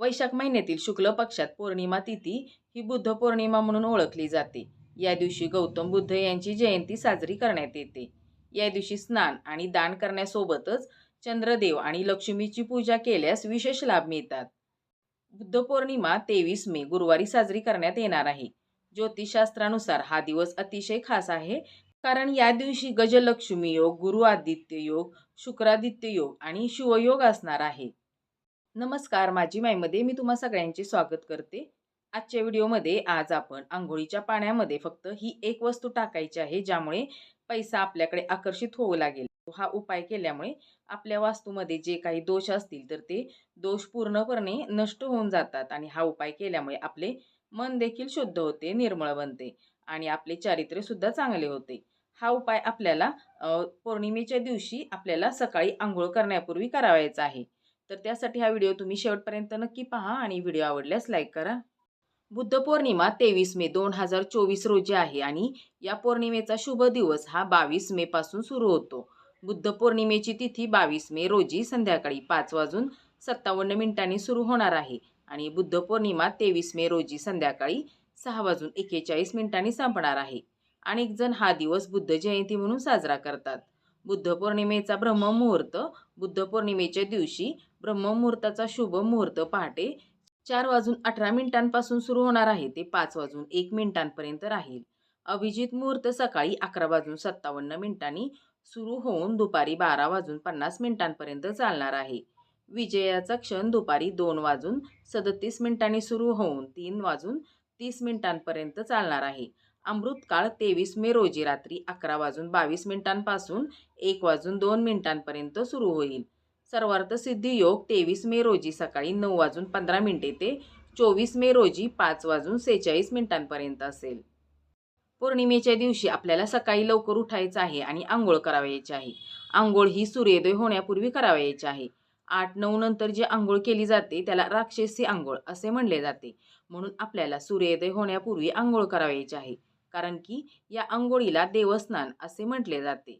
वैशाख महिन्यातील शुक्ल पक्षात पौर्णिमा तिथी ही बुद्ध पौर्णिमा म्हणून ओळखली जाते. या दिवशी गौतम बुद्ध यांची जयंती साजरी करण्यात येते. या दिवशी स्नान आणि दान करण्यासोबतच चंद्रदेव आणि लक्ष्मीची पूजा केल्यास विशेष लाभ मिळतात. बुद्ध पौर्णिमा तेवीस मे गुरुवारी साजरी करण्यात येणार आहे. ज्योतिषशास्त्रानुसार हा दिवस अतिशय खास आहे कारण या दिवशी गजलक्ष्मी योग गुरु आदित्य योग शुक्रादित्य योग आणि शिवयोग असणार आहे. नमस्कार माझी माईमध्ये मी तुम्हा सगळ्यांचे स्वागत करते. आजच्या व्हिडिओमध्ये आज आपण आंघोळीच्या पाण्यामध्ये फक्त ही एक वस्तू टाकायची आहे ज्यामुळे पैसा आपल्याकडे आकर्षित होऊ लागेल. हा उपाय केल्यामुळे आपल्या वास्तूमध्ये जे काही दोष असतील तर ते दोष पूर्णपणे नष्ट होऊन जातात आणि हा उपाय केल्यामुळे आपले मन देखील शुद्ध होते निर्मळ बनते आणि आपले चारित्र्यसुद्धा चांगले होते. हा उपाय आपल्याला पौर्णिमेच्या दिवशी आपल्याला सकाळी आंघोळ करण्यापूर्वी करावायचा आहे. तर त्यासाठी हा व्हिडिओ तुम्ही शेवटपर्यंत नक्की पहा आणि व्हिडिओ आवडल्यास लाईक करा. बुद्ध पौर्णिमा तेवीस मे दोन हजार चोवीस रोजी आहे आणि या पौर्णिमेचा शुभ दिवस हा बावीस मे पासून सुरू होतो. बुद्ध पौर्णिमेची तिथी बावीस मे रोजी संध्याकाळी पाच वाजून सत्तावन्न मिनिटांनी सुरू होणार आहे आणि बुद्ध पौर्णिमा तेवीस मे रोजी संध्याकाळी सहा वाजून एकेचाळीस मिनिटांनी संपणार आहे. अनेक जण हा दिवस बुद्ध जयंती म्हणून साजरा करतात. बुद्ध पौर्णिमेचा ब्रह्ममुहूर्त बुद्ध पौर्णिमेच्या दिवशी ब्रह्ममुहूर्ताचा शुभ मुहूर्त पहाटे चार वाजून अठरा मिनिटांपासून सुरू होणार आहे. ते पाच वाजून एक मिनिटांपर्यंत राहील. अभिजित मुहूर्त सकाळी अकरा वाजून सत्तावन्न मिनिटांनी सुरू होऊन दुपारी बारा वाजून पन्नास मिनिटांपर्यंत चालणार आहे. विजयाचा क्षण दुपारी दोन वाजून सदतीस मिनिटांनी सुरू होऊन तीन वाजून तीस मिनिटांपर्यंत चालणार आहे. अमृतकाळ तेवीस मे रोजी रात्री अकरा वाजून बावीस मिनिटांपासून एक वाजून दोन मिनिटांपर्यंत सुरू होईल. सर्वार्थ सिद्धी योग तेवीस मे रोजी सकाळी नऊ वाजून पंधरा मिनिटे ते चोवीस मे रोजी पाच वाजून सेहेचाळीस मिनिटांपर्यंत असेल. पौर्णिमेच्या दिवशी आपल्याला सकाळी लवकर उठायचं आहे आणि आंघोळ करावयाची आहे. आंघोळ ही सूर्योदय होण्यापूर्वी करावयाची आहे. आठ नऊ नंतर जी आंघोळ केली जाते त्याला राक्षसी आंघोळ असे म्हणले जाते. म्हणून आपल्याला सूर्योदय होण्यापूर्वी आंघोळ करावयाची आहे. कारण की या आंघोळीला देवस्नान असे म्हटले जाते.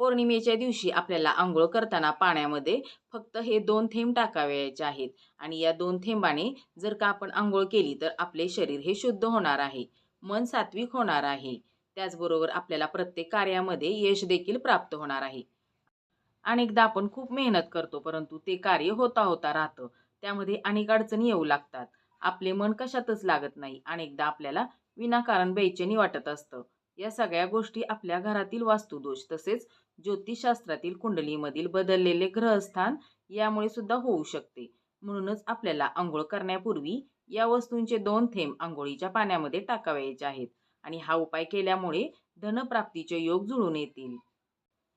पौर्णिमेच्या दिवशी आपल्याला आंघोळ करताना पाण्यामध्ये फक्त हे दोन थेंब टाकावयाचे आहेत आणि या दोन थेंबाने जर का आपण आंघोळ केली तर आपले शरीर हे शुद्ध होणार आहे मन सात्विक होणार आहे. त्याचबरोबर आपल्याला प्रत्येक कार्यामध्ये यश देखील प्राप्त होणार आहे. अनेकदा आपण खूप मेहनत करतो परंतु ते कार्य होता होता राहतं. त्यामध्ये अनेक अडचणी येऊ लागतात. आपले मन कशातच लागत नाही. अनेकदा आपल्याला विनाकारण बेचैनी वाटत असतं. या सगळ्या गोष्टी आपल्या घरातील वास्तुदोष तसेच ज्योतिषशास्त्रातील कुंडलीमधील बदललेले ग्रहस्थान यामुळे सुद्धा होऊ शकते. म्हणूनच आपल्याला आंघोळ करण्यापूर्वी या वस्तूंचे दोन थेंब आंघोळीच्या पाण्यामध्ये टाकावायचे आहेत आणि हा उपाय केल्यामुळे धनप्राप्तीचे योग जुळून येतील.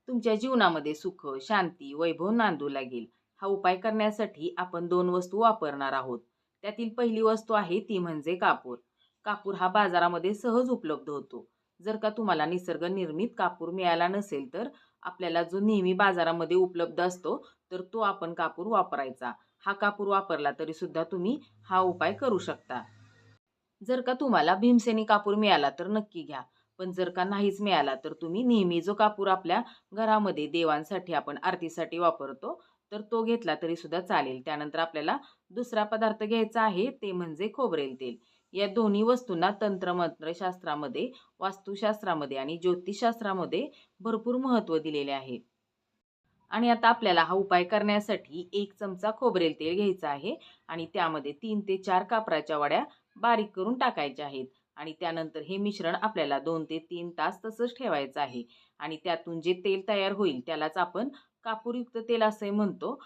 तुमच्या जीवनामध्ये सुख शांती वैभव नांदू लागेल हा उपाय करण्यासाठी आपण दोन वस्तू वापरणार आहोत. त्यातील पहिली वस्तू आहे ती म्हणजे कापूर. कापूर हा बाजारामध्ये सहज उपलब्ध होतो. जर का तुम्हाला निसर्ग निर्मित कापूर मिळाला नसेल तर आपल्याला जो नेहमी बाजारामध्ये उपलब्ध असतो तर तो आपण कापूर वापरायचा. हा कापूर वापरला तरी सुद्धा तुम्ही हा उपाय करू शकता. जर का तुम्हाला भीमसेनी कापूर मिळाला तर नक्की घ्या. पण जर का नाहीच मिळाला तर तुम्ही नेहमी जो कापूर आपल्या घरामध्ये देवांसाठी आपण आरतीसाठी वापरतो तर तो घेतला तरी सुद्धा चालेल. त्यानंतर आपल्याला दुसरा पदार्थ घ्यायचा आहे ते म्हणजे खोबरेल तेल. या दोन्ही वस्तूंना तंत्रमंत्रशास्त्रामध्ये वास्तुशास्त्रामध्ये आणि ज्योतिषशास्त्रामध्ये भरपूर महत्त्व दिलेले आहे. आणि आता आपल्याला हा उपाय करण्यासाठी एक चमचा खोबरेल तेल घ्यायचं आहे आणि त्यामध्ये तीन ते चार कापराच्या वड्या बारीक करून टाकायच्या आहेत. आणि त्यानंतर हे मिश्रण आपल्याला दोन ते तीन तास तसंच ठेवायचं आहे. आणि त्यातून जे तेल तयार होईल त्यालाच आपण कापूरयुक्त तेल असे म्हणतो.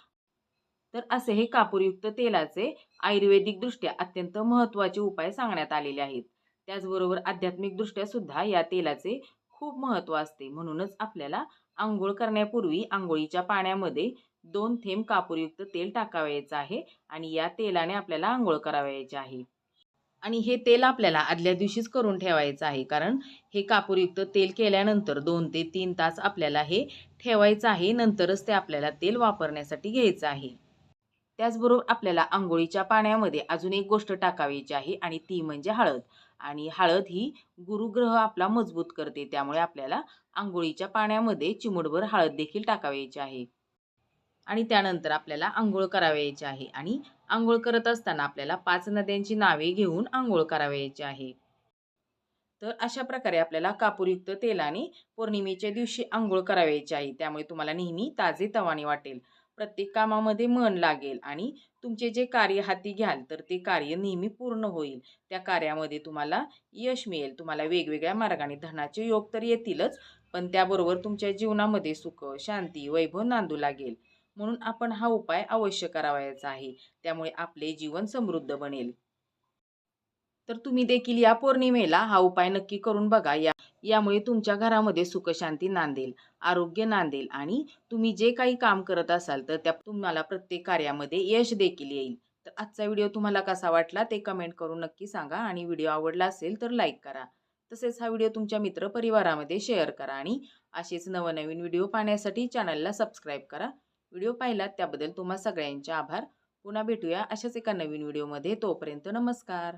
तर असे हे कापूरयुक्त तेलाचे आयुर्वेदिकदृष्ट्या अत्यंत महत्त्वाचे उपाय सांगण्यात आलेले आहेत. त्याचबरोबर आध्यात्मिकदृष्ट्या सुद्धा या तेलाचे खूप महत्त्व असते. म्हणूनच आपल्याला आंघोळ करण्यापूर्वी आंघोळीच्या पाण्यामध्ये दोन थेंब कापूरयुक्त तेल टाकावयाचं आहे आणि या तेलाने आपल्याला आंघोळ करावयाची आहे. आणि हे तेल आपल्याला आदल्या दिवशीच करून ठेवायचं आहे. कारण हे कापूरयुक्त तेल केल्यानंतर दोन ते तीन तास आपल्याला हे ठेवायचं आहे. नंतरच ते आपल्याला तेल वापरण्यासाठी घ्यायचं आहे. त्याचबरोबर आपल्याला आंघोळीच्या पाण्यामध्ये अजून एक गोष्ट टाकावायची आहे आणि ती म्हणजे हळद. आणि हळद ही गुरुग्रह आपला मजबूत करते त्यामुळे आपल्याला आंघोळीच्या पाण्यामध्ये चिमुटभर हळद देखील टाकावायची आहे. आणि त्यानंतर आपल्याला आंघोळ करावायची आहे आणि आंघोळ करत असताना आपल्याला पाच नद्यांची नावे घेऊन आंघोळ करावयाची आहे. तर अशा प्रकारे आपल्याला कापूरयुक्त तेलाने पौर्णिमेच्या दिवशी आंघोळ करावयाची आहे. त्यामुळे तुम्हाला नेहमी ताजे तवाने वाटेल. प्रत्येक कामामध्ये मन लागेल आणि तुमचे जे कार्य हाती घ्याल तर ते कार्य नेहमी पूर्ण होईल. त्या कार्यामध्ये तुम्हाला यश मिळेल. तुम्हाला वेगवेगळ्या मार्गाने धनाचे योग तर येतीलच पण त्याबरोबर तुमच्या जीवनामध्ये सुख शांती वैभव नांदू लागेल. म्हणून आपण हा उपाय अवश्य करावायचा आहे. त्यामुळे आपले जीवन समृद्ध बनेल. तर तुम्ही देखील या पौर्णिमेला हा उपाय नक्की करून बघा. या यामुळे तुमच्या घरामध्ये सुखशांती नांदेल आरोग्य नांदेल आणि तुम्ही जे काही काम करत असाल तर त्या तुम्हाला प्रत्येक कार्यामध्ये यश देखील येईल. तर आजचा व्हिडिओ तुम्हाला कसा वाटला ते कमेंट करून नक्की सांगा आणि व्हिडिओ आवडला असेल तर लाईक करा. तसेच हा व्हिडिओ तुमच्या मित्रपरिवारामध्ये शेअर करा आणि असेच नवनवीन व्हिडिओ पाहण्यासाठी चॅनलला सबस्क्राईब करा. व्हिडिओ पाहिलात त्याबद्दल तुम्हा सगळ्यांचे आभार. पुन्हा भेटूया अशाच एका नवीन व्हिडिओमध्ये. तोपर्यंत नमस्कार.